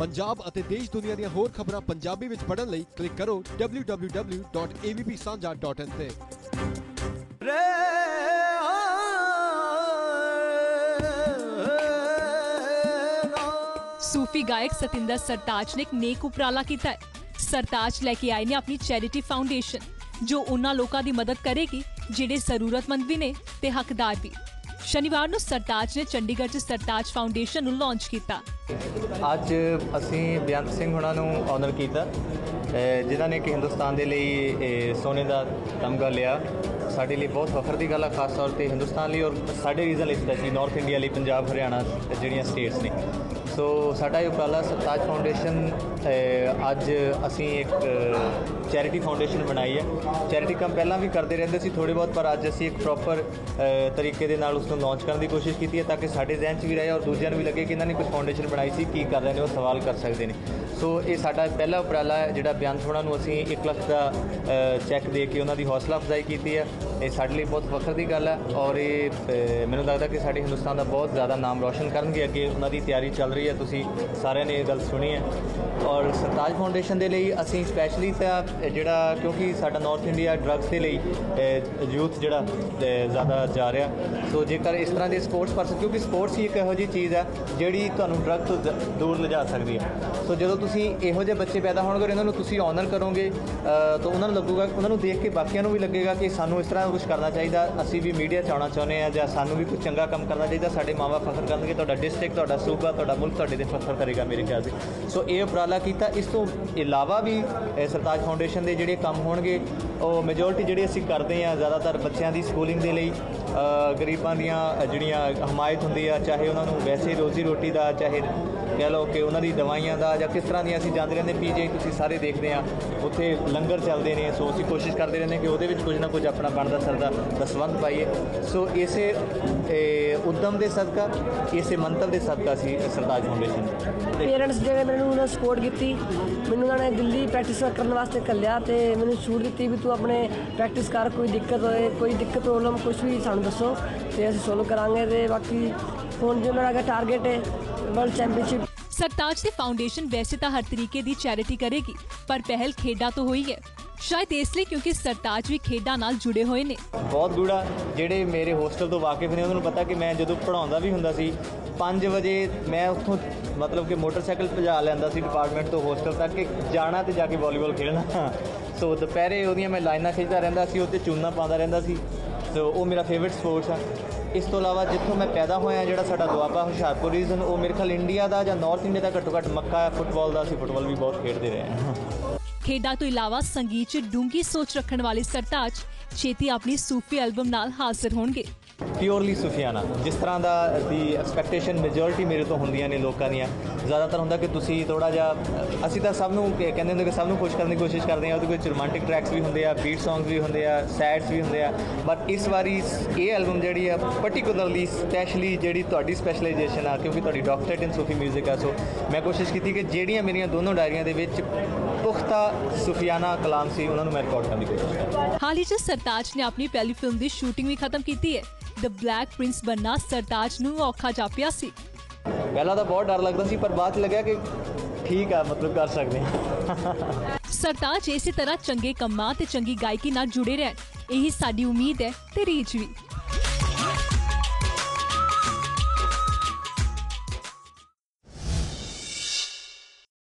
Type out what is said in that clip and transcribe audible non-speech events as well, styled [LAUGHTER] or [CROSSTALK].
ਪੰਜਾਬ ਅਤੇ ਦੇਸ਼ ਦੁਨੀਆ ਦੀਆਂ ਹੋਰ ਖਬਰਾਂ ਪੰਜਾਬੀ ਵਿੱਚ ਪੜ੍ਹਨ ਲਈ ਕਲਿੱਕ ਕਰੋ www.avpsanja.in ਤੇ। ਸੂਫੀ ਗਾਇਕ ਸਤਿੰਦਰ ਸਰਤਾਜ ਨੇ ਇੱਕ ਨੇਕ ਉਪਰਾਲਾ ਕੀਤਾ ਹੈ। ਸਰਤਾਜ ਲੈ ਕੇ ਆਏ ਨੇ ਆਪਣੀ ਚੈਰਿਟੀ ਫਾਊਂਡੇਸ਼ਨ, ਜੋ ਉਹਨਾਂ ਲੋਕਾਂ ਦੀ ਮਦਦ ਕਰੇਗੀ, ਜਿਹੜੇ ਜ਼ਰੂਰਤਮੰਦ ਵੀ ਨੇ ਤੇ ਹੱਕਦਾਰ ਵੀ। ਸ਼ਨੀਵਾਰ ਨੂੰ ਸਰਤਾਜ ਨੇ ਚੰਡੀਗੜ੍ਹ 'ਚ ਸਰਤਾਜ ਫਾਊਂਡੇਸ਼ਨ ਨੂੰ ਲਾਂਚ ਕੀਤਾ। ਅੱਜ ਅਸੀਂ ਬੇਅੰਤ ਸਿੰਘ ਹੁਣਾਂ ਨੂੰ ਆਨਰ ਕੀਤਾ, ਅਹ, ਜਿਨ੍ਹਾਂ ਨੇ ਕਿ ਹਿੰਦੁਸਤਾਨ ਦੇ ਲਈ ਸੋਨੇ ਦਾ ਤਮਗਾ ਲਿਆ। ਸਾਡੇ ਲਈ ਬਹੁਤ ਫਖਰ ਦੀ ਗੱਲ ਆ, ਖਾਸ ਤੌਰ ਤੇ ਹਿੰਦੁਸਤਾਨ ਲਈ ਔਰ ਸਾਡੇ ਰੀਜਨ ਲਈ ਸਪੈਸ਼ਲੀ ਨਾਰਥ ਇੰਡੀਆ ਲਈ, ਪੰਜਾਬ, ਹਰਿਆਣਾ ਜਿਹੜੀਆਂ ਸਟੇਟਸ ਨੇ। ਸੋ ਸਾਡਾ ਇਹ ਉਪਰਾਲਾ ਸਰਤਾਜ ਫਾਊਂਡੇਸ਼ਨ ਅੱਜ ਅਸੀਂ ਇੱਕ ਚੈਰਿਟੀ ਫਾਊਂਡੇਸ਼ਨ ਬਣਾਈ ਹੈ। ਚੈਰਿਟੀ ਕੰਮ ਪਹਿਲਾਂ ਵੀ ਕਰਦੇ ਰਹਿੰਦੇ ਸੀ ਥੋੜੇ ਬਹੁਤ, ਪਰ ਅੱਜ ਅਸੀਂ ਇੱਕ ਪ੍ਰੋਪਰ ਤਰੀਕੇ ਦੇ ਨਾਲ ਉਸ ਨੂੰ ਲਾਂਚ ਕਰਨ ਦੀ ਕੋਸ਼ਿਸ਼ ਕੀਤੀ ਹੈ ਤਾਂ ਕਿ ਸਾਡੇ ਜ਼ਿਹਨ 'ਚ ਵੀ ਰਹੇ ਔਰ ਦੂਜਿਆਂ ਨੂੰ ਵੀ ਲੱਗੇ ਕਿ ਇਹਨਾਂ ਨੇ ਕੁਝ ਫਾਊਂਡੇਸ਼ਨ ਬਣਾਈ ਸੀ ਕੀ ਕਰ ਰਹੇ ਨੇ ਉਹ ਸਵਾਲ ਕਰ ਸਕਦੇ ਨੇ। ਸੋ ਇਹ ਸਾਡਾ ਪਹਿਲਾ ਉਪਰਾਲਾ ਹੈ, ਜਿਹੜਾ ਬਿਆੰਤ ਹੋਣਾ ਨੂੰ ਅਸੀਂ 1 ਲੱਖ ਦਾ ਚੈੱਕ ਦੇ ਕੇ ਉਹਨਾਂ ਦੀ ਹੌਸਲਾ ਅਫਜ਼ਾਈ ਕੀਤੀ ਹੈ। ਇਹ ਸਾਡੇ ਲਈ ਬਹੁਤ ਫਖਰ ਦੀ ਗੱਲ ਹੈ ਔਰ ਇਹ ਮੈਨੂੰ ਲੱਗਦਾ ਕਿ ਸਾਡੇ ਹਿੰਦੁਸਤਾਨ ਦਾ ਬਹੁਤ ਜ਼ਿਆਦਾ ਨਾਮ ਰੌਸ਼ਨ ਕਰਨਗੇ। ਅੱਗੇ ਉਹਨਾਂ ਦੀ ਤਿਆਰੀ ਚੱਲ ਰਹੀ ਹੈ, ਤੁਸੀਂ ਸਾਰਿਆਂ ਨੇ ਇਹ ਗੱਲ ਸੁਣੀ ਹੈ। ਔਰ ਸਰਤਾਜ ਫਾਊਂਡੇਸ਼ਨ ਦੇ ਲਈ ਅਸੀਂ ਸਪੈਸ਼ਲੀ ਤਾਂ ਜਿਹੜਾ, ਕਿਉਂਕਿ ਸਾਡਾ ਨਾਰਥ ਇੰਡੀਆ ਡਰੱਗਸ ਦੇ ਲਈ ਯੂਥ ਜਿਹੜਾ ਜ਼ਿਆਦਾ ਜਾ ਰਿਹਾ। ਸੋ ਜੇਕਰ ਇਸ ਤਰ੍ਹਾਂ ਦੇ ਸਪੋਰਟਸ ਪਰਸਨ ਕਿਉਂਕਿ ਸਪੋਰਟਸ ਹੀ ਇੱਕ ਇਹੋ ਜਿਹੀ ਚੀਜ਼ ਹੈ, ਜਿਹੜੀ ਤੁਹਾਨੂੰ ਡਰੱਗ ਤੋਂ ਦੂਰ ਲਿਜਾ ਸਕਦੀ ਹੈ। ਸੋ ਜਦੋਂ ਤੁਸੀਂ ਇਹੋ ਜਿਹੇ ਬੱਚੇ ਪੈਦਾ ਹੋਣਗੇ ਔਰ ਇਹਨਾਂ ਨੂੰ ਤੁਸੀਂ ਆਨਰ ਕਰੋਗੇ ਤਾਂ ਉਹਨਾਂ ਨੂੰ ਲੱਗੂਗਾ, ਉਹਨਾਂ ਨੂੰ ਦੇਖ ਕੇ ਬਾਕੀਆਂ ਨੂੰ ਵੀ ਲੱਗੇਗਾ ਕਿ ਸਾਨੂੰ ਇਸ ਤਰ੍ਹਾਂ ਕੁਝ ਕਰਨਾ ਚਾਹੀਦਾ, ਅਸੀਂ ਵੀ ਮੀਡੀਆ 'ਚ ਆਉਣਾ ਚਾਹੁੰਦੇ ਆ ਜਾਂ ਸਾਨੂੰ ਵੀ ਕੁਝ ਚੰਗਾ ਕੰਮ ਕਰਨਾ ਚਾਹੀਦਾ, ਸਾਡੇ ਮਾਵਾ ਫਖਰ ਕਰਨਗੇ, ਤੁਹਾਡਾ ਡਿਸਟ੍ਰਿਕਟ ਤੁਹਾਡਾ ਸੂਬਾ, ਤੁਹਾਡਾ ਮੁਲਕ ਤੁਹਾਡੇ ਤੇ ਫਖਰ ਕਰੇਗਾ ਮੇਰੇ ਖਿਆਲ से ਸੋ ਇਹ ਉਪਰਾਲਾ ਕੀਤਾ। ਇਸ ਤੋਂ ਇਲਾਵਾ ਵੀ ਸਰਤਾਜ ਫਾਊਂਡੇਸ਼ਨ ਦੇ ਜਿਹੜੇ ਕੰਮ ਹੋਣਗੇ, ਉਹ ਮੈਜੋਰਟੀ ਜਿਹੜੇ ਅਸੀਂ ਕਰਦੇ ਆ ਜ਼ਿਆਦਾਤਰ ਬੱਚਿਆਂ ਦੀ ਸਕੂਲਿੰਗ ਦੇ ਲਈ ਗਰੀਬਾਂ ਦੀਆਂ ਜਿਹੜੀਆਂ ਹਮਾਇਤ ਹੁੰਦੀ ਆ, ਚਾਹੇ ਉਹਨਾਂ ਨੂੰ ਵੈਸੇ ਰੋਜ਼ੀ ਰੋਟੀ ਦਾ, ਚਾਹੇ ਕਹਿ ਲਓ ਕਿ ਉਹਨਾਂ ਦੀ ਦਵਾਈਆਂ ਦਾ ਜਾਂ ਕਿਸ ਤਰ੍ਹਾਂ ਦੀਆਂ ਅਸੀਂ ਜਾਂਦੇ ਰਹਿੰਦੇ ਪੀਜੀ ਤੁਸੀਂ ਸਾਰੇ ਦੇਖਦੇ ਆ ਉੱਥੇ ਲੰਗਰ ਚੱਲਦੇ ਨੇ ਸੋ ਅਸੀਂ ਕੋਸ਼ਿਸ਼ ਕਰਦੇ ਰਹਿੰਦੇ ਕਿ ਉਹਦੇ ਵਿੱਚ ਕੁਝ ਨਾ ਕੁਝ ਆਪਣਾ ਬਣਦਾ ਸਰਦਾ ਦਸਵੰਦ ਪਾਈਏ। ਸੋ ਇਸੇ ਇਹ, ਉਦਮ ਦੇ ਸਦਕਾ ਇਸੇ ਮੰਤਵ ਦੇ ਸਦਕਾ ਸੀ ਸਰਤਾਜ ਫਾਊਂਡੇਸ਼ਨ ਤੇ ਪੇਰੈਂਟਸ ਜਿਹੜੇ ਮੈਨੂੰ ਉਹਨਾਂ ਸਪੋਰਟ ਕੀਤੀ ਮੈਨੂੰ ਉਹਨਾਂ ਨੇ ਦਿੱਲੀ ਪ੍ਰੈਕਟਿਸ ਕਰਨ ਵਾਸਤੇ ਕੱਲਿਆ ਤੇ ਮੈਨੂੰ ਛੂਟ ਦਿੱਤੀ ਵੀ ਤੂੰ ਆਪਣੇ ਪ੍ਰੈਕਟਿਸ ਕਰ ਕੋਈ ਦਿੱਕਤ ਹੋਏ ਕੋਈ ਦਿੱਕਤ ਪ੍ਰੋਬਲਮ ਕੁਝ ਵੀ ਸਾਨੂੰ ਦੱਸੋ ਤੇ ਅਸੀਂ ਸੋਲਵ ਕਰਾਂਗੇ ਤੇ ਬਾਕੀ ਹੁਣ ਜੋ ਮੇਰਾ ਟਾਰਗੇਟ ਹੈ ਵਰਲਡ ਚੈਂਪੀਅਨਸ਼ਿਪ ਸਰਤਾਜ ਦੀ ਫਾਊਂਡੇਸ਼ਨ ਵੈਸੇ ਤਾਂ ਹਰ ਤਰੀਕੇ ਦੀ ਚੈਰਿਟੀ ਕਰੇਗੀ, ਪਰ ਪਹਿਲ ਖੇਡਾਂ ਤੋਂ ਹੋਈ ਹੈ। ਸ਼ਾਇਦ ਇਸ ਲਈ ਕਿਉਂਕਿ ਸਰਤਾਜ ਵੀ ਖੇਡਾਂ ਨਾਲ ਜੁੜੇ ਹੋਏ ਨੇ। ਬਹੁਤ ਗੂੜਾ, ਜਿਹੜੇ ਮੇਰੇ ਹੋਸਟਲ ਤੋਂ ਵਾਕਿਫ ਨੇ, ਉਹਨਾਂ ਨੂੰ ਪਤਾ ਕਿ ਮੈਂ ਜਦੋਂ ਪੜਾਉਂਦਾ ਵੀ ਹੁੰਦਾ ਸੀ 5 ਵਜੇ ਮੈਂ ਉੱਥੋਂ ਮਤਲਬ ਕਿ ਮੋਟਰਸਾਈਕਲ ਭਜਾ ਲੈਂਦਾ ਸੀ ਡਿਪਾਰਟਮੈਂਟ ਤੋਂ ਹੋਸਟਲ ਤੱਕ ਕਿ ਜਾਣਾ ਤੇ ਜਾ ਕੇ ਵਾਲੀਬਾਲ ਖੇਡਣਾ। [LAUGHS] ਸੋ ਦੁਪਹਿਰੇ ਉਹਦੀਆਂ ਮੈਂ ਲਾਈਨਾਂ ਖਿੱਚਦਾ ਰਹਿੰਦਾ ਸੀ ਉੱਤੇ ਚੂਨਾ ਪਾਉਂਦਾ ਰਹਿੰਦਾ ਸੀ। ਸੋ ਉਹ ਮੇਰਾ ਫੇਵਰਿਟ ਸਪੋਰਟਸ ਆ। ਇਸ ਤੋਂ ਇਲਾਵਾ ਜਿੱਥੋਂ ਮੈਂ ਪੈਦਾ ਹੋਇਆ, ਜਿਹੜਾ ਸਾਡਾ ਦੁਆਬਾ ਹੁਸ਼ਿਆਰਪੁਰ ਰੀਜਨ ਉਹ ਮੇਰੇ ਖਿਆਲ ਇੰਡੀਆ ਦਾ ਜਾਂ ਨਾਰਥ ਇੰਡੀਆ ਦਾ ਘੱਟੋ ਘੱਟ ਮੱਕਾ ਹੈ ਫੁੱਟਬਾਲ ਦਾ ਅਸੀਂ ਫੁੱਟਬਾਲ ਵੀ ਬਹੁਤ ਖੇਡਦੇ ਰਹੇ ਹਾਂ। ਖੇਡਾਂ ਤੋਂ ਇਲਾਵਾ ਸੰਗੀਤ 'ਚ ਡੂੰਗੀ ਸੋਚ ਰੱਖਣ ਵਾਲੇ ਸਰਤਾਜ ਛੇਤੀ ਆਪਣੀ ਸੂਫੀ ਐਲਬਮ ਨਾਲ ਹਾਜ਼ਰ ਹੋਣਗੇ। ਪਿਓਰਲੀ ਸੁਫੀਆਨਾ ਜਿਸ ਤਰ੍ਹਾਂ ਦਾ ਦੀ ਐਕਸਪੈਕਟੇਸ਼ਨ ਮੈਜੋਰਿਟੀ ਮੇਰੇ ਤੋਂ ਹੁੰਦੀਆਂ ਨੇ ਲੋਕਾਂ ਦੀਆਂ। ਜ਼ਿਆਦਾਤਰ ਹੁੰਦਾ ਕਿ ਤੁਸੀਂ ਥੋੜਾ ਜਿਹਾ ਅਸੀਂ ਤਾਂ ਸਭ ਨੂੰ ਕਹਿੰਦੇ ਹੁੰਦੇ ਕਿ ਸਭ ਨੂੰ ਖੁਸ਼ ਕਰਨ ਦੀ ਕੋਸ਼ਿਸ਼ ਕਰਦੇ ਆ ਉਹਦੇ ਵਿੱਚ ਰੋਮਾਂਟਿਕ ਟਰੈਕਸ ਵੀ ਹੁੰਦੇ ਆ ਬੀਟ ਸੌਂਗਸ ਵੀ ਹੁੰਦੇ ਆ ਸੈਡਸ ਵੀ ਹੁੰਦੇ ਆ। ਬਟ ਇਸ ਵਾਰੀ ਇਹ ਐਲਬਮ ਜਿਹੜੀ ਆ ਪਾਰਟਿਕੂਲਰਲੀ ਸਪੈਸ਼ਲੀ ਜਿਹੜੀ ਤੁਹਾਡੀ ਸਪੈਸ਼ਲਾਈਜੇਸ਼ਨ ਆ ਕਿਉਂਕਿ ਤੁਹਾਡੀ ਡਾਕਟਰੇਟ ਇਨ ਸੂਫੀ 뮤직 ਆ ਸੋ ਮੈਂ ਕੋਸ਼ਿਸ਼ ਕੀਤੀ ਕਿ ਜਿਹੜੀਆਂ ਮੇਰੀਆਂ ਦੋਨੋਂ ਡਾਇਰੀਆਂ ਦੇ ਵਿੱਚ ਪੁਖਤਾ ਸੁਫੀਆਨਾ ਕਲਾਮ ਸੀ ਉਹਨਾਂ ਨੂੰ ਮੈਂ ਰਿਕਾਰਡ ਕਰਨ ਦੀ ਕੋਸ਼ਿਸ਼ ਕੀਤੀ ਹਾਲ ਹੀ 'ਚ ਸਰਤਾਜ ਨੇ ਆਪਣੀ ਪਹਿਲੀ ਫਿਲਮ ਦੀ ਸ਼ੂਟਿੰਗ ਵੀ ਖਤਮ ਕੀਤੀ ਹੈ। ਦ ਬਲੈਕ ਪ੍ਰਿੰਸ ਬੰਨਾ ਸਰਤਾਜ ਨੂੰ ਔਖਾ ਜਾਪਿਆ ਸੀ। ਪਹਿਲਾਂ ਤਾਂ ਬਹੁਤ ਡਰ ਲੱਗਦਾ ਸੀ ਪਰ ਬਾਅਦ 'ਚ ਲੱਗਿਆ ਕਿ ਠੀਕ ਆ ਮਤਲਬ ਕਰ ਸਕਦੇ ਹਾਂ। ਸਰਤਾਜ ਇਸੇ ਤਰ੍ਹਾਂ ਚੰਗੇ ਕੰਮਾਂ ਤੇ ਚੰਗੀ ਗਾਇਕੀ ਨਾਲ ਜੁੜੇ ਰਹਿਣ। ਇਹੀ ਸਾਡੀ ਉਮੀਦ ਹੈ ਤੇ ਰੀਚ ਵੀ।